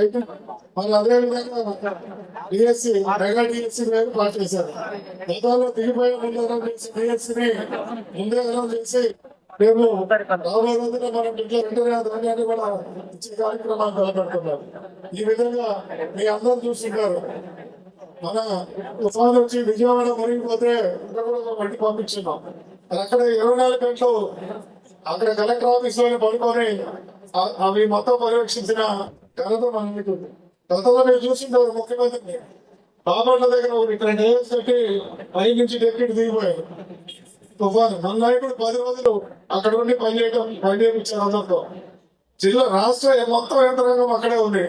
అయితే మళ్ళీ అదే విధంగా డిఎస్సి మెగా డిఎస్సి మీద పాస్ చేశారు. గతంలో దిగిపోయే ముందు డిఎస్సిని ముందే అనౌన్స్ చేసి రేపు రాబోయే రోజుల్లో మనం ఇంట్లో వెంటనే ధాన్యాన్ని కూడా ఇచ్చే కార్యక్రమాన్ని తలపెడుతున్నారు. ఈ విధంగా మీ అందరూ చూస్తున్నారు. మన తుఫాన్ వచ్చి విజయవాడ మునిగిపోతే ఇక్కడ కూడా మనం పంపించున్నాం. అక్కడ ఇరవై నాలుగు గంటలు అక్కడ కలెక్టర్ ఆఫీస్లోనే పడుకొని అవి మొత్తం పర్యవేక్షించిన ఘనత మనకి ఉంది. గతంలో మీరు చూసింటారు ముఖ్యమంత్రిని. బాపట్ల దగ్గర ఒక ఇక్కడ డేస్ పెట్టి పై నుంచి డెప్యూటీ దిగిపోయారు. తుఫాను. మన నాయకుడు పది రోజులు అక్కడ ఉండి పనిచేయడం పనిచేయించారు అందరితో జిల్లా రాష్ట్ర మొత్తం యంత్రాంగం అక్కడే ఉంది.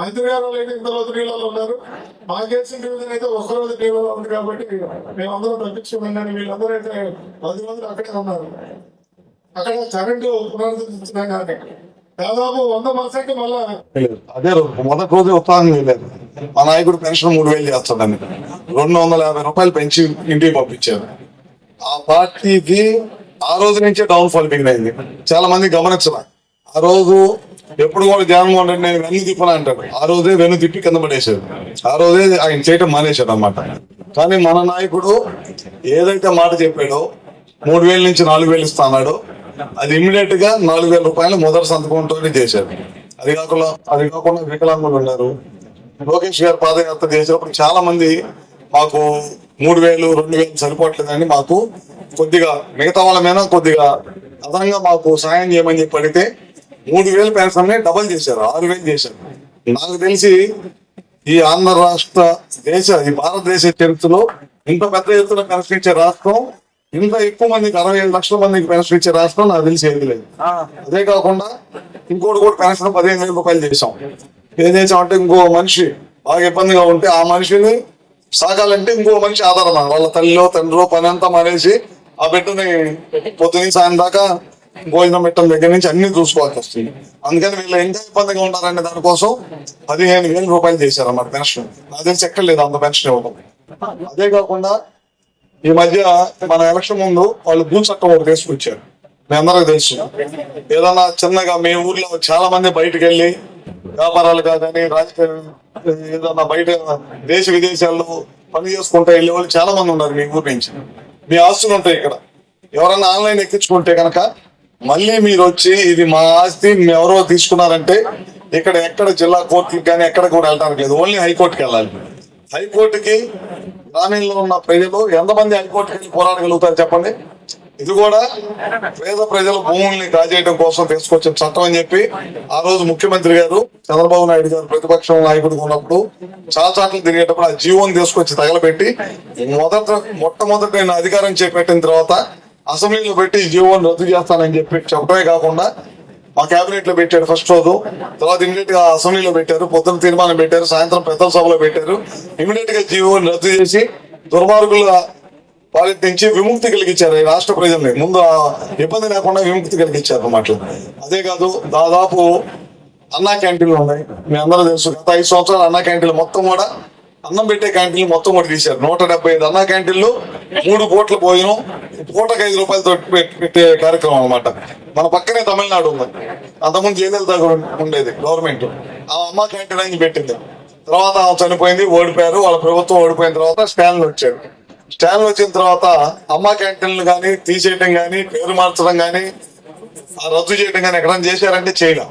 మంత్రి గారు అయితే ఇంత రోజు నీళ్ళలో ఉన్నారు. మా గెలిచిన డివిజన్ అయితే ఒక్కరోజు నీళ్ళలో ఉంది కాబట్టి మేమందరం తప్పించుకున్నాను వీళ్ళందరూ అయితే పది రోజులు అక్కడే ఉన్నారు. అక్కడ కరెంటు పునరుద్ధరించినా కానీ దాదాపు వంద పర్సెంట్ మళ్ళా అదే రోజు మొదటి రోజు ఉత్సాహంగా వెళ్ళారు. మా నాయకుడు పెన్షన్ మూడు వేలు చేస్తాడని. రెండు వందల యాభై రూపాయలు పెంచి ఇంటికి పంపించారు. ఆ పార్టీకి ఆ రోజు నుంచే డౌన్ ఫాల్ బిగిన్ అయింది చాలా మంది గమనించాల ఆ రోజు ఎప్పుడు కూడా జగన్మోహన్ రెడ్డి నేను వెన్ను తిప్పను అంటాడు. ఆ రోజే వెన్ను తిప్పి కింద పడేశాడు. ఆ రోజే ఆయన చేయటం మానేశాడు అన్నమాట. కానీ మన నాయకుడు ఏదైతే మాట చెప్పాడో మూడు వేల నుంచి నాలుగు వేలు ఇస్తా అన్నాడు అది ఇమ్మీడియట్గా నాలుగు వేల రూపాయలు మొదటి సంతకంతో చేశారు. అది కాకుండా అది కాకుండా వికలాంగులు ఉన్నారు. లోకేష్ గారు పాదయాత్ర చేసినప్పుడు చాలా మంది మాకు మూడు వేలు రెండు వేలు సరిపోవట్లేదని మాకు కొద్దిగా మిగతా వాళ్ళ మీద కొద్దిగా అదనంగా మాకు సాయం చేయమని చెప్పి అడిగితే మూడు వేలు పెన్షన్ డబల్ చేశారు ఆరు వేలు చేశారు. నాకు తెలిసి ఈ ఆంధ్ర రాష్ట్ర దేశ ఈ భారతదేశ చరిత్రలో ఇంత పెద్ద ఎత్తున పెన్షన్ ఇచ్చే రాష్ట్రం ఇంత ఎక్కువ మందికి అరవై ఏడు లక్షల మందికి పెన్షన్ ఇచ్చే రాష్ట్రం నాకు తెలిసి ఏది లేదు. అదే కాకుండా ఇంకోటి కూడా పెన్షన్ పదిహేను వేల రూపాయలు చేసాం ఏం చేసామంటే ఇంకో మనిషి బాగా ఇబ్బందిగా ఉంటే ఆ మనిషిని సాగాలంటే ఇంకో మనిషి ఆధారం వాళ్ళ తల్లిలో తండ్రిలో పని అంతా మానేసి ఆ బిడ్డని పొద్దున సాయం దాకా భోజనం పెట్టడం దగ్గర నుంచి అన్ని చూసుకోవాల్సి వస్తుంది. అందుకని వీళ్ళు ఇంకా ఇబ్బందిగా ఉంటారనే దానికోసం పదిహేను వేల రూపాయలు చేశారు అన్నమాట పెన్షన్. నాకు తెలిసి ఎక్కడ లేదు అంత పెన్షన్ ఇవ్వడం. అదే కాకుండా ఈ మధ్య మన ఎలక్షన్ ముందు వాళ్ళు భూ చట్టం ఒకటి తీసుకొచ్చారు మీ అందరికి తెలుసు. ఏదన్నా చిన్నగా మీ ఊర్లో చాలా మంది బయటకు వెళ్ళి వ్యాపారాలు కాదని రాజకీయ ఏదన్నా బయట దేశ విదేశాల్లో పని చేసుకుంటే వెళ్ళే వాళ్ళు చాలా మంది ఉన్నారు మీ ఊరి నుంచి. మీ ఆస్తులు ఉంటాయి ఇక్కడ. ఎవరైనా ఆన్లైన్ ఎక్కించుకుంటే కనుక మళ్ళీ మీరు వచ్చి ఇది మా ఆస్తి ఎవరో తీసుకున్నారంటే ఇక్కడ ఎక్కడ జిల్లా కోర్టుకి కానీ ఎక్కడ కూడా వెళ్ళడానికి లేదు. ఓన్లీ హైకోర్టుకి వెళ్ళాలి. హైకోర్టుకి గ్రామీణంలో ఉన్న ప్రజలు ఎంతమంది హైకోర్టుకి పోరాడగలుగుతారు చెప్పండి? ఇది కూడా పేద ప్రజల భూముల్ని కాజేయడం కోసం తీసుకొచ్చిన చట్టం అని చెప్పి ఆ రోజు ముఖ్యమంత్రి గారు చంద్రబాబు నాయుడు గారు ప్రతిపక్షం నాయకుడు ఉన్నప్పుడు చాలా చాట్లు తిరిగేటప్పుడు ఆ జీవోని తీసుకొచ్చి తగలబెట్టి మొదట మొట్టమొదటి నేను అధికారం చేపట్టిన తర్వాత అసెంబ్లీలో పెట్టి జీవోని రద్దు చేస్తానని చెప్పి చెప్పడమే కాకుండా మా కేబినెట్లో పెట్టాడు ఫస్ట్ రోజు. తర్వాత ఇమీడియట్గా అసెంబ్లీలో పెట్టారు. పొద్దున తీర్మానం పెట్టారు. సాయంత్రం పెద్దల సభలో పెట్టారు. ఇమీడియట్గా జీవోని రద్దు చేసి దుర్మార్గుల వాళ్ళ నుంచి విముక్తి కలిగించారు ఈ రాష్ట్ర ప్రజల్ని. ముందు ఇబ్బంది లేకుండా విముక్తి కలిగించారు అన్నమాట అదే కాదు దాదాపు అన్నా క్యాంటీన్లు ఉన్నాయి. మీ అందరూ తెలుసు గత ఐదు సంవత్సరాలు అన్నా క్యాంటీన్లు మొత్తం కూడా అన్నం పెట్టే క్యాంటీన్లు మొత్తం కూడా తీశారు. నూట డెబ్బై ఐదు అన్నా క్యాంటీన్లు మూడు పూట్ల భోజనం పూటకు ఐదు రూపాయలతో పెట్టే కార్యక్రమం అన్నమాట. మన పక్కనే తమిళనాడు ఉంది అంతకుముందు జయలలిత కూడా ఉండేది గవర్నమెంట్. ఆ అమ్మ క్యాంటీన్ అని పెట్టింది. తర్వాత ఆమె చనిపోయింది ఓడిపోయారు వాళ్ళ ప్రభుత్వం ఓడిపోయిన తర్వాత స్టాన్లు వచ్చారు. స్టాన్లు వచ్చిన తర్వాత అమ్మ క్యాంటీన్లు కానీ తీసేయటం కానీ పేరు మార్చడం కానీ ఆ రద్దు చేయడం కానీ ఎక్కడైనా చేశారంటే చేయలేం.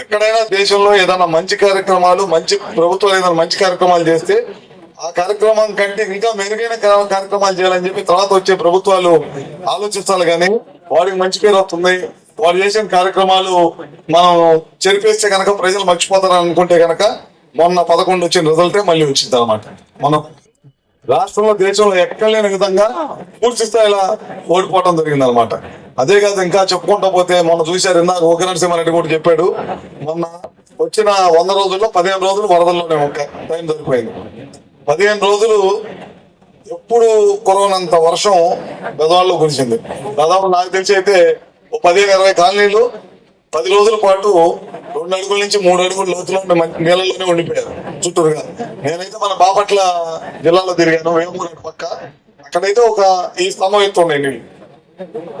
ఎక్కడైనా దేశంలో ఏదైనా మంచి కార్యక్రమాలు మంచి ప్రభుత్వాలు ఏదైనా మంచి కార్యక్రమాలు చేస్తే ఆ కార్యక్రమం కంటే ఇంకా మెరుగైన కార్యక్రమాలు చేయాలని చెప్పి తర్వాత వచ్చే ప్రభుత్వాలు ఆలోచిస్తారు కానీ వాడికి మంచి పేరు వస్తుంది. వాడు చేసిన కార్యక్రమాలు మనం చెరిపేస్తే కనుక ప్రజలు మర్చిపోతారు అనుకుంటే కనుక మొన్న పదకొండు వచ్చిన రిజల్టే మళ్ళీ వచ్చింది అనమాట మనం రాష్ట్రంలో దేశంలో ఎక్కడ లేని విధంగా పూర్తి స్థాయిలో ఓడిపోవడం జరిగింది అనమాట అదే కాదు ఇంకా చెప్పుకుంటా పోతే మొన్న చూశారు ఇందాక ఓకే నరసింహారెడ్డి కూడా చెప్పాడు మొన్న వచ్చిన వంద రోజుల్లో పదిహేను రోజులు వరదల్లోనే ఒక టైం సరిపోయింది. పదిహేను రోజులు ఎప్పుడు కురవనంత వర్షం గదవాళ్ళు కురిసింది. దాదాపు నాకు తెలిసి అయితే ఓ పదిహేను ఇరవై కాలనీలు పది రోజుల పాటు రెండు అడుగుల నుంచి మూడు అడుగుల లోతులో నీళ్ళలోనే ఉండిపోయారు చుట్టూరుగా. నేనైతే మన బాపట్ల జిల్లాలో తిరిగాను వేమూరు పక్క. అక్కడైతే ఒక ఈ స్తంభం ఎత్తు నీళ్ళు.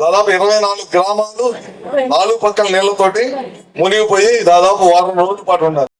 దాదాపు ఇరవై నాలుగు గ్రామాలు నాలుగు పక్కల నీళ్ళతోటి మునిగిపోయి దాదాపు వారం రోజుల పాటు ఉన్నారు